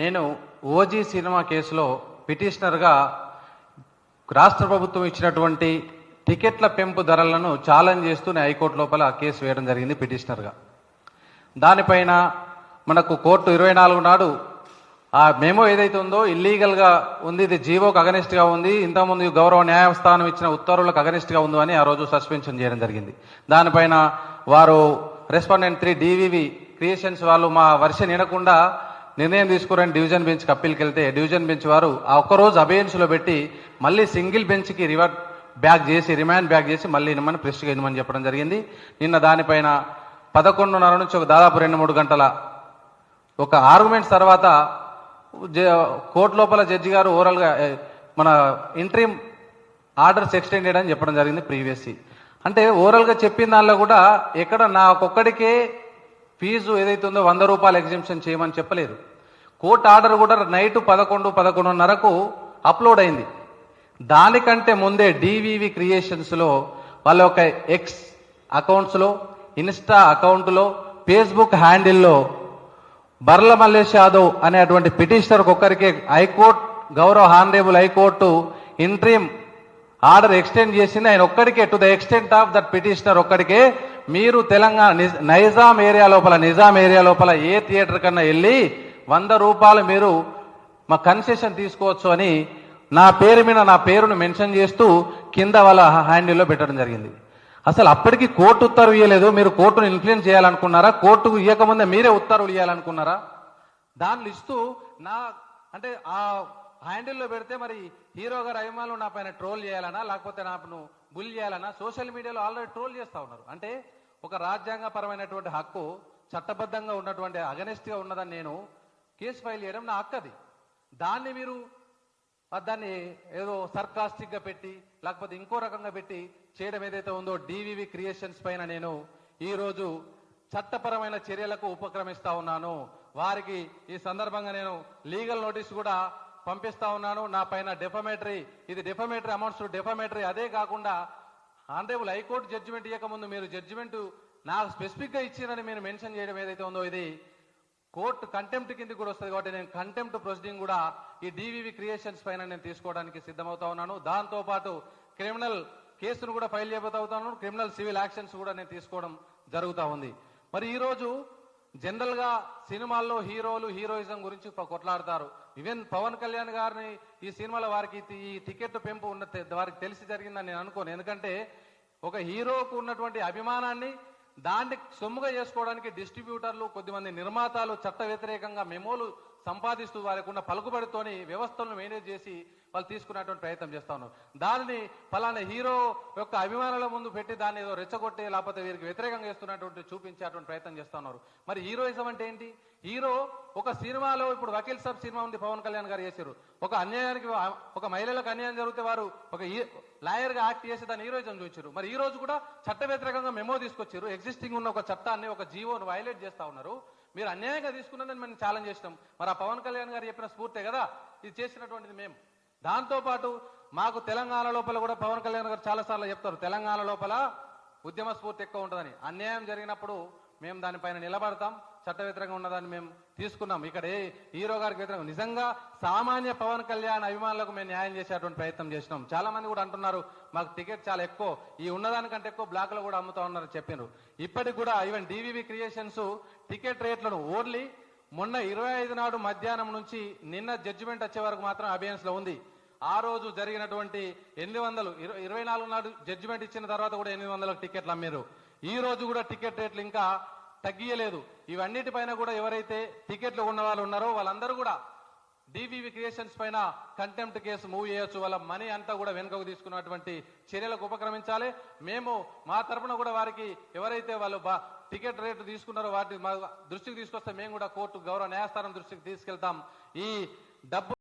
నేను OG cinema కేసులో పిటిషనర్గా రాష్ట్ర ప్రభుత్వం ఇచ్చినటువంటి టికెట్ల పెంపు ధరలను ఛాలెంజ్ చేస్తూ నేను హైకోర్టు లోపల కేసు వేయడం జరిగింది పిటిషనర్గా. దానిపైన మనకు కోర్టు ఇరవై నాలుగు నాడు ఆ మెమో ఏదైతే ఉందో ఇల్లీగల్గా ఉంది ఇది జీవోకు అగనిస్ట్గా ఉంది ఇంతకుముందు గౌరవ న్యాయస్థానం ఇచ్చిన ఉత్తర్వులకు అగనిస్ట్గా ఉందో అని ఆ రోజు సస్పెన్షన్ చేయడం జరిగింది. దానిపైన వారు రెస్పాండెంట్ త్రీ డివివి క్రియేషన్స్ వాళ్ళు మా వర్ష నినకుండా నిర్ణయం తీసుకురని డివిజన్ బెంచ్ అప్పీల్కి వెళ్తే డివిజన్ బెంచ్ వారు ఆ ఒక్కరోజు అబేయన్స్లో పెట్టి మళ్ళీ సింగిల్ బెంచ్కి రివర్ట్ బ్యాక్ చేసి రిమాండ్ బ్యాక్ చేసి మళ్ళీ నిమ్మని ప్రెస్ట్గా ఇమ్మని చెప్పడం జరిగింది. నిన్న దానిపైన పదకొండున్నర నుంచి ఒక దాదాపు రెండు మూడు గంటల ఒక ఆర్గ్యుమెంట్స్ తర్వాత జ- కోర్టు లోపల జడ్జి గారు ఓవరాల్గా మన ఇంట్రీమ్ ఆర్డర్స్ ఎక్స్టెండ్ అని చెప్పడం జరిగింది ప్రీవియస్ అంటే ఓవరాల్గా చెప్పిన దానిలో కూడా ఎక్కడ నా ఒక్కొక్కడికే ఫీజు ఏదైతే ఉందో వంద రూపాయలు ఎగ్జిబిషన్ చేయమని చెప్పలేదు. కోర్టు ఆర్డర్ కూడా నైట్ పదకొండు పదకొండున్నరకు అప్లోడ్ అయింది. దానికంటే ముందే డివివి క్రియేషన్స్లో వాళ్ళ యొక్క ఎక్స్ అకౌంట్స్లో ఇన్స్టా అకౌంట్లో ఫేస్బుక్ హ్యాండిల్లో బర్ల మల్లేష్ యాదవ్ అనేటువంటి పిటిషనర్ ఒక్కరికి హైకోర్టు గౌరవ honourable high court interim order extend చేసింది. ఆయన ఒక్కడికే to the extent of that petitioner ఒక్కడికే మీరు తెలంగాణ నైజాం ఏరియా లోపల నిజాం ఏరియా లోపల ఏ థియేటర్ కన్నా వెళ్ళి వంద రూపాయలు మీరు మా కన్సెషన్ తీసుకోవచ్చు అని నా పేరు మీద నా పేరును మెన్షన్ చేస్తూ కింద వాళ్ళ హ్యాండిల్లో పెట్టడం జరిగింది. అసలు అప్పటికి కోర్టు ఉత్తర్వు ఇవ్వలేదు మీరు కోర్టును ఇన్ఫ్లుయెన్స్ చేయాలనుకున్నారా? కోర్టుకు ఇవ్వకముందే మీరే ఉత్తర్వులు ఇవ్వాలనుకున్నారా దాన్ని ఇస్తూ నా అంటే ఆ హ్యాండిల్లో పెడితే మరి హీరో గారు అభిమానులు నా పైన ట్రోల్ చేయాలనా? లేకపోతే నాకు బుల్ చేయాలనా? సోషల్ మీడియాలో ఆల్రెడీ ట్రోల్ చేస్తూ ఉన్నారు. అంటే ఒక రాజ్యాంగపరమైనటువంటి హక్కు చట్టబద్ధంగా ఉన్నటువంటి అగనెస్ట్గా ఉన్నదని నేను కేసు ఫైల్ చేయడం నా హక్కు అది దాన్ని మీరు దాన్ని ఏదో సర్కాస్టిక్గా పెట్టి లేకపోతే ఇంకో రకంగా పెట్టి చేయడం ఏదైతే ఉందో డివివి క్రియేషన్స్ పైన నేను ఈరోజు చట్టపరమైన చర్యలకు ఉపక్రమిస్తా ఉన్నాను. వారికి ఈ సందర్భంగా నేను లీగల్ నోటీస్ కూడా పంపిస్తా ఉన్నాను. నా పైన డెఫమేటరీ ఇది డెఫమేటరీ అమౌంట్స్ డెఫమేటరీ అదే కాకుండా ఆనరేబుల్ హైకోర్టు జడ్జిమెంట్ ఇవ్వకముందు మీరు జడ్జిమెంట్ నాకు స్పెసిఫిక్గా గా మీరు మెన్షన్ చేయడం ఏదైతే ఉందో ఇది కోర్టు కంటెంప్ట్ కింద కూడా వస్తుంది కాబట్టి నేను కంటెంప్ట్ ప్రొసీడింగ్ కూడా ఈ డివివి క్రియేషన్స్ పైన నేను తీసుకోవడానికి సిద్ధమవుతా ఉన్నాను. దాంతో పాటు క్రిమినల్ కేసును కూడా ఫైల్ చేయబోతా ఉన్నాను. క్రిమినల్ సివిల్ యాక్షన్స్ కూడా నేను తీసుకోవడం జరుగుతూ ఉంది. మరి ఈరోజు జనరల్గా సినిమాల్లో హీరోలు హీరోయిజం గురించి కొట్లాడతారు. ఈవెన్ పవన్ కళ్యాణ్ గారిని ఈ సినిమాలో వారికి ఈ టికెట్ పెంపు ఉన్న తె- వారికి తెలిసి జరిగిందని నేను అనుకోను. ఎందుకంటే ఒక హీరోకు ఉన్నటువంటి అభిమానాన్ని దాన్ని సొమ్ముగా చేసుకోవడానికి డిస్ట్రిబ్యూటర్లు కొద్దిమంది నిర్మాతలు చట్ట వ్యతిరేకంగా మెమోలు సంపాదిస్తూ వారికి ఉన్న పలుకుబడితోని వ్యవస్థలను మేనేజ్ చేసి వాళ్ళు తీసుకునేటువంటి ప్రయత్నం చేస్తా ఉన్నారు. దానిని ఫలానా హీరో యొక్క అభిమానుల ముందు పెట్టి దాన్ని ఏదో రెచ్చగొట్టి లేకపోతే వీరికి వ్యతిరేకంగా చేస్తున్నటువంటి చూపించేటువంటి ప్రయత్నం చేస్తా ఉన్నారు. మరి హీరోయిజం అంటే ఏంటి? హీరో ఒక సినిమాలో ఇప్పుడు వకీల్ సాబ్ సినిమా ఉంది పవన్ కళ్యాణ్ గారు చేశారు. ఒక అన్యాయానికి ఒక మహిళలకు అన్యాయం జరిగితే వారు ఒక లాయర్గా యాక్ట్ చేసి దాన్ని హీరోయిజం చూచారు మరి ఈ రోజు కూడా చట్ట వ్యతిరేకంగా మెమో తీసుకొచ్చారు. ఎగ్జిస్టింగ్ ఉన్న ఒక చట్టాన్ని ఒక జీవోను వైలేట్ చేస్తా ఉన్నారు. మీరు అన్యాయంగా తీసుకున్నారని మనం ఛాలెంజ్ చేసినాం. మరి ఆ పవన్ కళ్యాణ్ గారు చెప్పిన స్ఫూర్తే కదా? ఇది చేసినటువంటిది మేము. దాంతో పాటు మాకు తెలంగాణ లోపల కూడా పవన్ కళ్యాణ్ గారు చాలాసార్లు చెప్తారు తెలంగాణ లోపల ఉద్యమ స్ఫూర్తి ఎక్కువ ఉంటుందని. అన్యాయం జరిగినప్పుడు మేము దానిపైన నిలబడతాం. చట్ట వ్యతిరేకంగా ఉన్నదాన్ని మేము తీసుకున్నాం. ఇక్కడ ఏ హీరో గారికి వ్యతిరేకంగా నిజంగా సామాన్య పవన్ కళ్యాణ్ అభిమానులకు మేము న్యాయం చేసేటువంటి ప్రయత్నం చేసినాం. చాలా మంది కూడా అంటున్నారు మాకు టికెట్ చాలా ఎక్కువ ఈ ఉన్నదానికంటే ఎక్కువ బ్లాక్లో కూడా అమ్ముతా ఉన్నారు చెప్పారు ఇప్పటికి కూడా ఈవెన్ డివివి క్రియేషన్స్ టికెట్ రేట్లను ఓన్లీ మొన్న ఇరవై ఐదు నాడు మధ్యాహ్నం నుంచి నిన్న జడ్జిమెంట్ వచ్చే వరకు మాత్రం అబియన్స్లో ఉంది. ఆ రోజు జరిగినటువంటి ఎనిమిది వందలు ఇరవై- ఇరవై నాలుగు నాడు జడ్జిమెంట్ ఇచ్చిన తర్వాత కూడా ఎనిమిది వందలకు టికెట్లు అమ్మారు ఈ రోజు కూడా టికెట్ రేట్లు ఇంకా తగ్గియలేదు. ఇవన్నిటిపైన కూడా ఎవరైతే టికెట్లు ఉన్న వాళ్ళు ఉన్నారో వాళ్ళందరూ కూడా డివివి క్రియేషన్స్ పైన కంటెంప్ట్ కేసు మూవ్ చేయొచ్చు. వాళ్ళ మనీ అంతా కూడా వెనుకకు తీసుకున్నటువంటి చర్యలకు ఉపక్రమించాలి. మేము మా తరపున కూడా వారికి ఎవరైతే వాళ్ళు టికెట్ రేటు తీసుకున్నారో వాటి దృష్టికి తీసుకొస్తే మేము కూడా కోర్టు గౌరవ న్యాయస్థానం దృష్టికి తీసుకెళ్తాం. ఈ డబ్బు